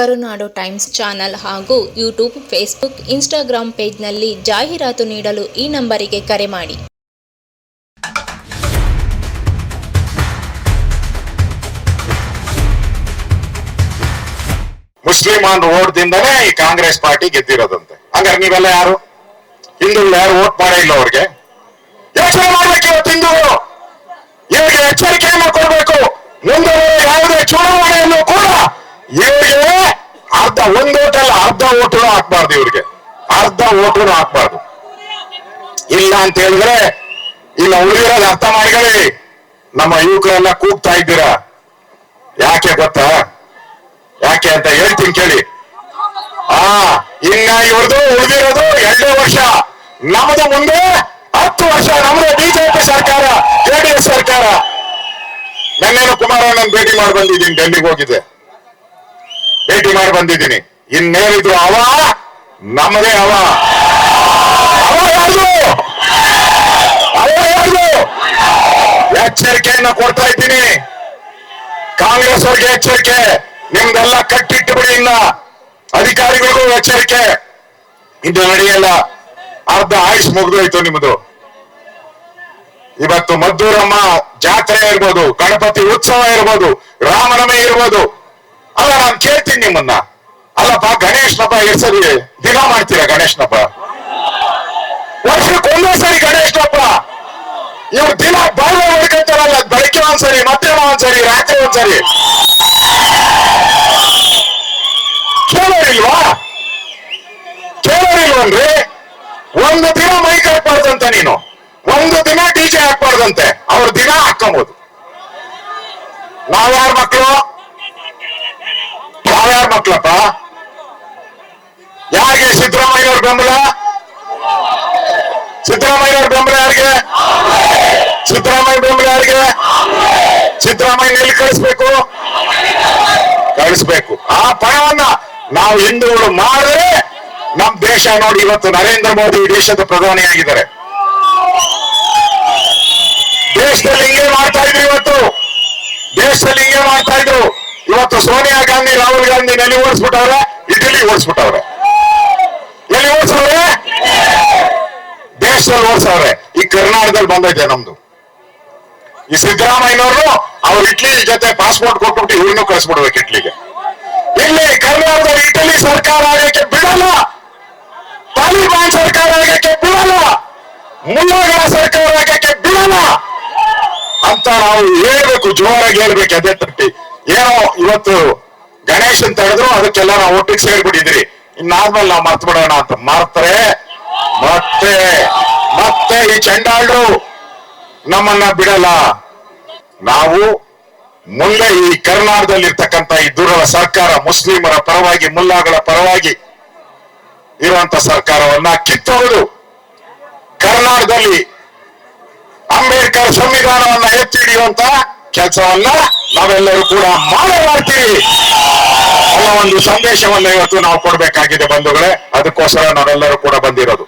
ಕರುನಾಡು Times channel ಹಾಗೂ YouTube, Facebook Instagram ಪೇಜ್ನಲ್ಲಿ ಜಾಹೀರಾತು ನೀಡಲು ಈ ನಂಬರಿಗೆ ಕರೆ ಮಾಡಿ. ಮುಸ್ಲಿಮಾನ್ ಓಟ್ದಿಂದನೇ ಈ ಕಾಂಗ್ರೆಸ್ ಪಾರ್ಟಿ ಗೆದ್ದಿರೋದಂತೆ. ಹಂಗಾರೆ ನೀವೆಲ್ಲ ಯಾರು? ಹಿಂದೂ ಯಾರು ಓಟ್ ಮಾಡೇ ಇಲ್ಲ ಅವ್ರಿಗೆ? ಯೋಚನೆ ಮಾಡ್ಬೇಕು ಇವತ್ತು ಹಿಂದೂಗಳು ಇವರಿಗೆ ಎಚ್ಚರಿಕೆಯನ್ನು ಕೊಡಬೇಕು. ಮುಂದೆ ಯಾವುದೇ ಅರ್ಧ ಒಂದು ಓಟಲ್ಲ, ಅರ್ಧ ಓಟು ಹಾಕ್ಬಾರ್ದು ಇವ್ರಿಗೆ. ಅರ್ಧ ಓಟು ಹಾಕ್ಬಾರ್ದು. ಇಲ್ಲ ಅಂತ ಹೇಳಿದ್ರೆ, ಇಲ್ಲ ಉಳಿದಿರೋದು ಅರ್ಥ ಮಾಡ್ಕೊಳ್ಳಿ. ನಮ್ಮ ಯುವಕರೆಲ್ಲ ಕೂಗ್ತಾ ಇದ್ದೀರಾ? ಯಾಕೆ ಗೊತ್ತಾ? ಯಾಕೆ ಅಂತ ಹೇಳ್ತೀನಿ ಕೇಳಿ. ಆ, ಇನ್ನ ಇವ್ರದ್ದು ಉಳಿದಿರೋದು ಎರಡು ವರ್ಷ. ನಮ್ದು ಮುಂದೆ ಹತ್ತು ವರ್ಷ, ನಮ್ದು ಬಿಜೆಪಿ ಸರ್ಕಾರ ಜೆಡಿಎಸ್ ಸರ್ಕಾರ. ನನ್ನೇನು ಕುಮಾರಣ್ಣನ ಭೇಟಿ ಮಾಡಿ ಬಂದಿದ್ದೀನಿ, ಡೆಲ್ಲಿಗೆ ಹೋಗಿದ್ದೆ. ಭೇಟಿ ಮಾಡಿ ಬಂದಿದ್ದೀನಿ. ಇನ್ನೇನಿದ್ರು ಅವ ನಮ್ಮದೇ ಅವ. ಎಚ್ಚರಿಕೆಯನ್ನ ಕೊಡ್ತಾ ಇದ್ದೀನಿ. ಕಾಂಗ್ರೆಸ್ ಅವ್ರಿಗೆ ಎಚ್ಚರಿಕೆ. ನಿಮ್ದೆಲ್ಲ ಕಟ್ಟಿಟ್ಟು ಬಿಡಿ ಇನ್ನ. ಅಧಿಕಾರಿಗಳಿಗೂ ಎಚ್ಚರಿಕೆ. ಇದು ನಡೆಯಲ್ಲ. ಅರ್ಧ ಆಯುಷ್ ಮುಗಿದೋಯ್ತು ನಿಮ್ದು. ಇವತ್ತು ಮದ್ದೂರಮ್ಮ ಜಾತ್ರೆ ಇರ್ಬೋದು, ಗಣಪತಿ ಉತ್ಸವ ಇರ್ಬೋದು, ರಾಮನವಮಿ ಇರ್ಬೋದು ಅಲ್ಲ, ನಾನು ಕೇಳ್ತೀನಿ ನಿಮ್ಮನ್ನ. ಅಲ್ಲಪ್ಪ, ಗಣೇಶ್ ಹಬ್ಬ ಎರಡ್ ಸರಿ ದಿನ ಮಾಡ್ತೀರಾ ಗಣೇಶ್ ಹಬ್ಬ? ವರ್ಷಕ್ಕೆ ಒಂದೇ ಸರಿ ಗಣೇಶ್ ಹಬ್ಬ. ಇವ್ರು ದಿನ ಬಾಳ ಹೊಡ್ಕೊಂತಾರಲ್ಲ ಬೆಳಗ್ಗೆ ಒಂದ್ಸರಿ, ಮಧ್ಯಾಹ್ನ ಒಂದ್ಸರಿ, ರಾತ್ರಿ ಒಂದ್ಸರಿ. ಕೇಳೋರಿಲ್ವಾ? ಕೇಳೋರಿಲ್ವನ್ರಿ? ಒಂದು ದಿನ ಮೈಕ್ ಹಾಕ್ಬಾರ್ದಂತೆ ನೀನು. ಒಂದು ದಿನ ಡಿಜೆ ಹಾಕ್ಬಾರ್ದಂತೆ. ಅವ್ರ ದಿನ ಹಾಕೊಂಬೋದು ನಾವ್ಯಾರ ಮಕ್ಕಳು ಮಕ್ಕಳಪ್ಪ ಯಾರಿಗೆ? ಸಿದ್ದರಾಮಯ್ಯವ್ರ ಬೆಂಬಲ? ಸಿದ್ದರಾಮಯ್ಯವ್ರ ಬೆಂಬಲ ಯಾರಿಗೆ? ಸಿದ್ದರಾಮಯ್ಯ ಬೆಂಬಲ ಯಾರಿಗೆ? ಸಿದ್ದರಾಮಯ್ಯ ಎಲ್ಲಿ ಕಳಿಸ್ಬೇಕು. ಕಳಿಸ್ಬೇಕು. ಆ ಪಣವನ್ನ ನಾವು ಹಿಂದೂಗಳು ಮಾಡಿದ್ರೆ ನಮ್ ದೇಶ ನೋಡಿ ಇವತ್ತು ನರೇಂದ್ರ ಮೋದಿ ದೇಶದ ದೇಶದ ಪ್ರಧಾನಿಯಾಗಿದ್ದಾರೆ. ದೇಶದಲ್ಲಿ ಹಿಂಗೆ ಮಾಡ್ತಾ ಇದ್ರು ಇವತ್ತು. ದೇಶದಲ್ಲಿ ಹಿಂಗೆ ಮಾಡ್ತಾ ಇದ್ರು. ಇವತ್ತು ಸೋನಿಯಾ ಗಾಂಧಿ, ರಾಹುಲ್ ಗಾಂಧಿ ಎಲ್ಲಿ ಓಡಿಸ್ಬಿಟ್ಟವ್ರೆ, ಇಟಲಿ ಓಡಿಸ್ಬಿಟ್ಟವ್ರೆ. ಎಲ್ಲಿ ಓಡಿಸವ್ರೆ ದೇಶದಲ್ಲಿ ಓಡಿಸವ್ರೆ ಈ ಕರ್ನಾಟಕದಲ್ಲಿ ಬಂದೈತೆ ನಮ್ದು. ಈ ಸಿದ್ದರಾಮಯ್ಯನವರು ಅವ್ರ ಇಟ್ಲಿ ಜೊತೆ ಪಾಸ್ಪೋರ್ಟ್ ಕೊಟ್ಬಿಟ್ಟು ಇವ್ರನ್ನೂ ಕಳಿಸ್ಬಿಡ್ಬೇಕು ಇಟ್ಲಿಗೆ. ಇಲ್ಲಿ ಕರ್ನಾಟಕದಲ್ಲಿ ಇಟಲಿ ಸರ್ಕಾರ ಆಗಕ್ಕೆ ಬಿಡಲ್ಲ. ತಾಲಿಬಾನ್ ಸರ್ಕಾರ ಆಗಕ್ಕೆ ಬಿಡಲ್ಲ. ಮುಲ್ಲಗಳ ಸರ್ಕಾರ ಆಗಕ್ಕೆ ಬಿಡಲ್ಲ. ಅಂತ ನಾವು ಹೇಳ್ಬೇಕು, ಜೋರಾಗಿ ಹೇಳ್ಬೇಕು ಅದೇ ತಟ್ಟಿ ಏನೋ ಇವತ್ತು ಗಣೇಶ್ ಅಂತ ಹೇಳಿದ್ರು ಅದಕ್ಕೆಲ್ಲ ನಾವು ಒಟ್ಟಿಗೆ ಸೇರ್ಬಿಟ್ಟಿದ್ರಿ. ಇನ್ನಾದ್ಮೇಲೆ ನಾವು ಮರ್ತ್ ಬಿಡೋಣ ಅಂತ ಮರ್ತಾರೆ, ಮತ್ತೆ ಮತ್ತೆ ಈ ಚಂಡಾಳು ನಮ್ಮನ್ನ ಬಿಡಲ್ಲ. ನಾವು ಮುಂದೆ ಈ ಕರ್ನಾಟಕದಲ್ಲಿ ಇರ್ತಕ್ಕಂತ ಈ ದೂರದ ಸರ್ಕಾರ, ಮುಸ್ಲಿಮರ ಪರವಾಗಿ, ಮುಲ್ಲಾಗಳ ಪರವಾಗಿ ಇರುವಂತ ಸರ್ಕಾರವನ್ನ ಕಿತ್ತೊಗೆದು ಕರ್ನಾಟಕದಲ್ಲಿ ಅಂಬೇಡ್ಕರ್ ಸಂವಿಧಾನವನ್ನ ಎತ್ತಿ ಹಿಡಿಯುವಂತ ಕೆಲಸವನ್ನ ನಾವೆಲ್ಲರೂ ಕೂಡ ಮಾಡೇ ಮಾಡ್ತೀವಿ ಅನ್ನೋ ಒಂದು ಸಂದೇಶವನ್ನ ಇವತ್ತು ನಾವು ಕೊಡ್ಬೇಕಾಗಿದೆ ಬಂಧುಗಳೇ. ಅದಕ್ಕೋಸ್ಕರ ನಾವೆಲ್ಲರೂ ಕೂಡ ಬಂದಿರೋದು.